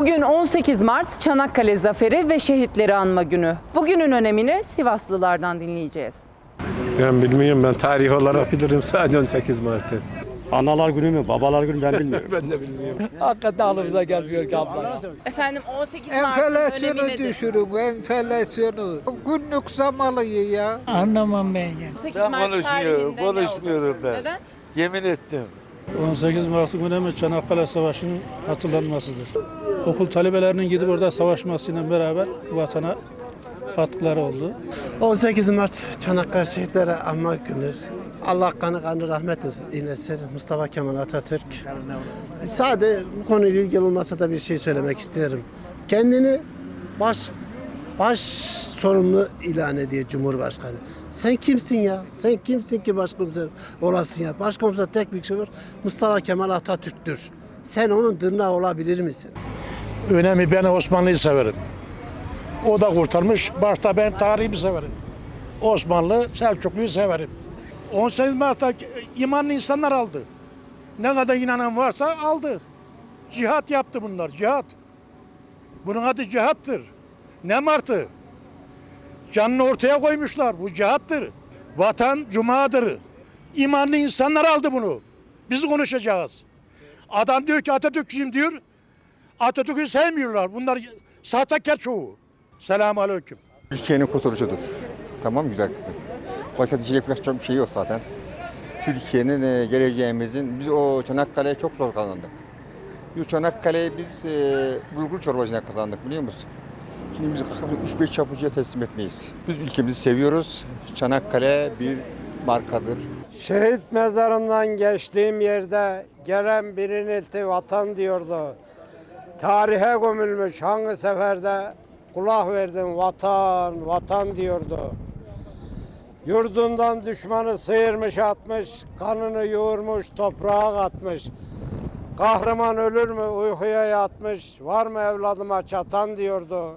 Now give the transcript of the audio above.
Bugün 18 Mart Çanakkale Zaferi ve Şehitleri Anma Günü. Bugünün önemini Sivaslılardan dinleyeceğiz. Ben bilmiyorum ben tarih olarak bilirim sadece 18 Mart'ı. Analar günü mü, babalar günü ben bilmiyorum. Ben de bilmiyorum. Hakikaten aklımıza gelmiyor ki abla. Efendim 18 Mart'ın önemi Enflasyonu nedir? düşürün, enflasyonu. Günlük zam alıyor ya. Anlamam ben ya. 18 Ben Mart konuşmuyorum, tarihinde ne konuşmuyorum olacak? ben. Neden? Yemin ettim. 18 Mart'ın önemi Çanakkale Savaşı'nın hatırlanmasıdır. Okul talebelerinin gidip orada savaşmasıyla beraber vatana katkıları oldu. 18 Mart Çanakkale Şehitleri Anma Günü. Allah kanı kanı rahmet eylesin. Mustafa Kemal Atatürk. Sade bu konuyla ilgili olmasa da bir şey söylemek isterim. Kendini baş baş sorumlu ilan ediyor Cumhurbaşkanı. Sen kimsin ya? Sen kimsin ki başkomiser olasın ya? Başkomiser tek bir şey var. Mustafa Kemal Atatürk'tür. Sen onun tırnağı olabilir misin? Önemi ben Osmanlı'yı severim. O da kurtarmış. Başta ben tarihimi severim. Osmanlı, Selçuklu'yu severim. 18 Mart'ta imanlı insanlar aldı. Ne kadar inanan varsa aldı. Cihat yaptı bunlar, cihat. Bunun adı cihattır. Ne martı? Canını ortaya koymuşlar. Bu cihattır. Vatan cumadır. İmanlı insanlar aldı bunu. Biz konuşacağız. Adam diyor ki Atatürkçüyüm diyor. Atatürk'ü sevmiyorlar. Bunlar sahtekar çoğu. Selamun aleyküm. Türkiye'nin kurtuluşudur. Tamam güzel kızım. Başka diyecek çok bir şey yok zaten. Türkiye'nin e, geleceğimizin, biz o Çanakkale'ye çok zor kazandık. Bu Çanakkale'yi biz e, bulgur çorbacına kazandık biliyor musun? Biz 3-5 çapıcıya teslim etmeyiz. Biz ülkemizi seviyoruz. Çanakkale bir markadır. Şehit mezarından geçtiğim yerde gelen birinilti vatan diyordu. Tarihe gömülmüş hangi seferde kulak verdim vatan, vatan diyordu. Yurdundan düşmanı sıyırmış atmış, kanını yoğurmuş toprağa katmış. Kahraman ölür mü uykuya yatmış, var mı evladıma çatan diyordu.